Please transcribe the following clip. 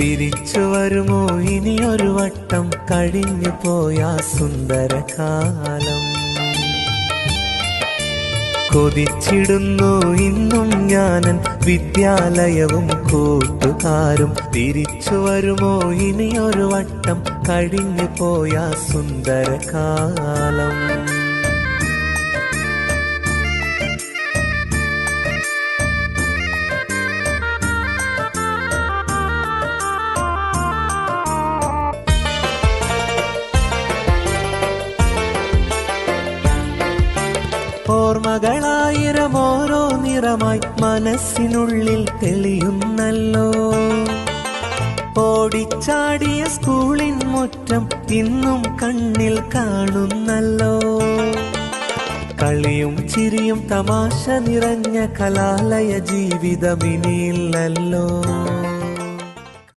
തിരിച്ചു വരുമോ? ഇനി ഒരു വട്ടം കഴിഞ്ഞു പോയ സുന്ദരകാലം. കൊതിച്ചിടുന്നു ഇന്നും ഞാനൻ വിദ്യാലയവും കൂട്ടുകാരും. തിരിച്ചു വരുമോ? ഇനി ഒരു വട്ടം കഴിഞ്ഞു പോയ സുന്ദരകാലം. ഓർമ്മകളായിരം ഓരോ നിറമായി മനസ്സിനുള്ളിൽ തെളിയുന്നല്ലോ. ഓടിച്ചാടിയ സ്കൂളിൻ മുറ്റം ഇന്നും കണ്ണിൽ കാണുന്നല്ലോ. കളിയും ചിരിയും തമാശ നിറഞ്ഞ കലാലയ ജീവിതമിനിയില്ലല്ലോ